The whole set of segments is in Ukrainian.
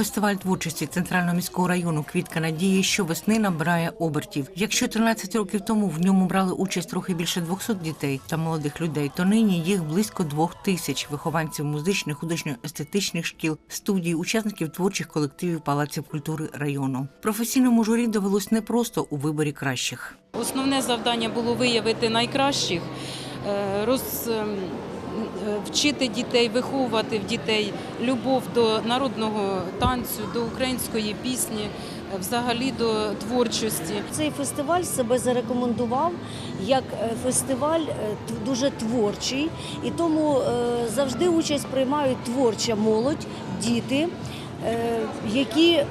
Фестиваль творчості центрального міського району Квітка надії щовесни набирає обертів. Якщо 13 років тому в ньому брали участь трохи більше 200 дітей та молодих людей, то нині їх близько двох тисяч вихованців музичних, художньо-естетичних шкіл, студій, учасників творчих колективів палаців культури району. Професійному журі довелось непросто у виборі кращих. Основне завдання було виявити найкращих, е, роз, ем, вчити дітей, виховувати в дітей любов до народного танцю, до української пісні, взагалі до творчості. Цей фестиваль себе зарекомендував як е, фестиваль е, дуже творчий, і тому е, завжди участь приймають творча молодь, діти, які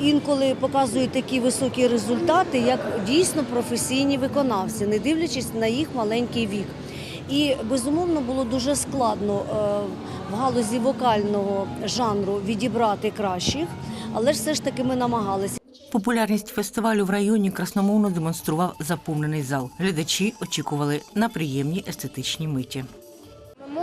інколи показують такі високі результати, як дійсно професійні виконавці, не дивлячись на їх маленький вік. І безумовно було дуже складно е, в галузі вокального жанру відібрати кращих, але ж все ж таки ми намагалися. Популярність фестивалю в районі красномовно демонстрував заповнений зал. Глядачі очікували на приємні естетичні миті.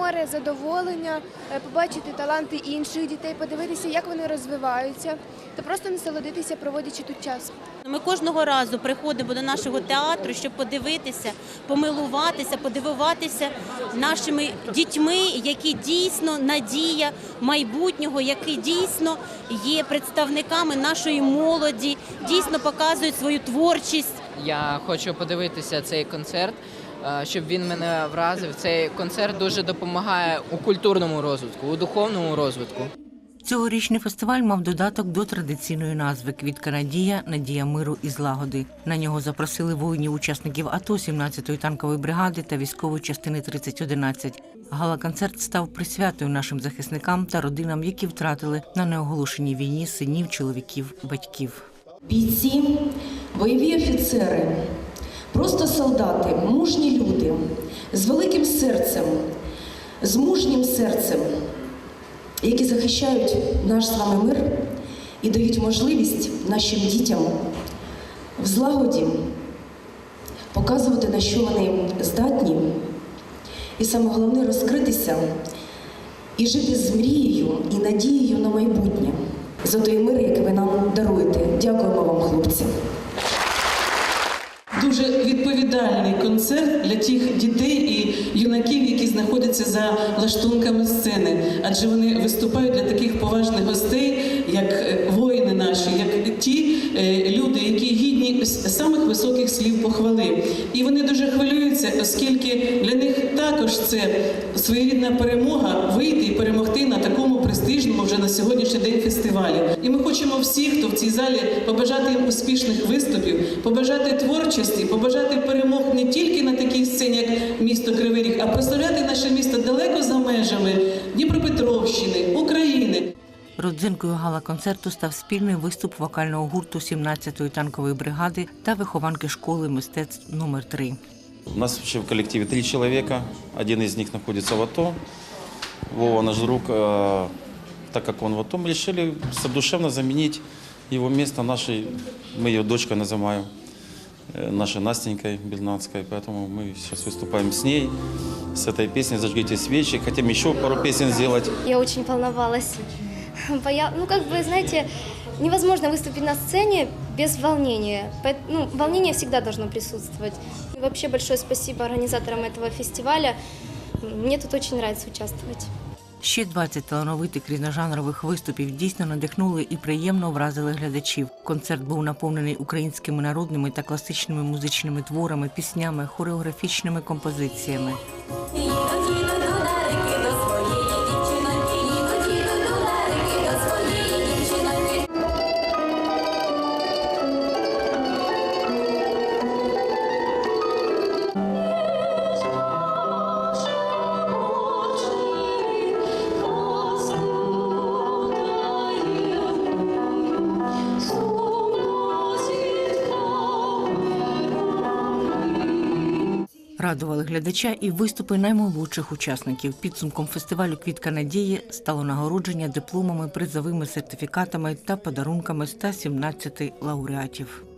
Море задоволення, е, побачити таланти інших дітей, подивитися, як вони розвиваються, та просто насолодитися, проводячи тут час. Ми кожного разу приходимо до нашого театру, щоб подивитися, помилуватися, подивуватися нашими дітьми, які дійсно надія майбутнього, які дійсно є представниками нашої молоді, дійсно показують свою творчість. Я хочу подивитися цей концерт, щоб він мене вразив. Цей концерт дуже допомагає у культурному розвитку, у духовному розвитку. Цьогорічний фестиваль мав додаток до традиційної назви Квітка Надія, Надія миру і злагоди. На нього запросили воїнів учасників АТО 17-ї танкової бригади та військової частини 3011. Гала-концерт став присвятою нашим захисникам та родинам, які втратили на неоголошеній війні синів, чоловіків, батьків. Бійці, бойові офіцери, просто солдати, мужні люди з великим серцем, з мужнім серцем, які захищають наш з вами мир і дають можливість нашим дітям в злагоді показувати, на що вони здатні, і саме головне розкритися і жити з мрією і надією на майбутнє за той мир, який ви нам даруєте. Дякуємо вам, хлопці. Дуже відповідальний концерт для тих дітей і юнаків, які знаходяться за лаштунками сцени, адже вони виступають для таких поважних гостей, як е, воїни наші, як ті е, люди, які гідні самих високих слів похвали. І вони дуже хвилюються, оскільки для них також це своєрідна перемога вийти і перемогти на такому престижному вже на сьогоднішній день фестивалі. І ми хочемо всіх, хто в цій залі, побажати їм успішних виступів, побажати творчості, побажати перемог не тільки на такій сцені, як місто Кривий Ріг, а прославляти наше місто далеко за межами Дніпропетровщини, України. Родзинкою гала-концерту став спільний виступ вокального гурту 17-ї танкової бригади та вихованки школи мистецтв номер 3 У нас вообще в коллективе три человека. Один из них находится в АТО. Вова, наш друг, э, так как он в АТО, мы решили душевно заменить его место нашей, мы ее дочкой называем, э, нашей Настенькой Белнадской. Поэтому мы сейчас выступаем с ней, с этой песней «Зажгите свечи». Хотим еще пару песен сделать. Я очень волновалась. Боя... Ну, как бы, знаете, невозможно выступить на сцене без волнения. Поэт- Ну, волнение всегда должно присутствовать. И вообще большое спасибо организаторам этого фестиваля. Мне тут очень нравится участвовать. Ще 20 талановитих різножанрових виступів дійсно надихнули і приємно вразили глядачів. Концерт був наповнений українськими народними та класичними музичними творами, піснями, хореографічними композиціями. Радували глядача і виступи наймолодших учасників. Підсумком фестивалю Квітка надії стало нагородження дипломами, призовими сертифікатами та подарунками 117 лауреатів.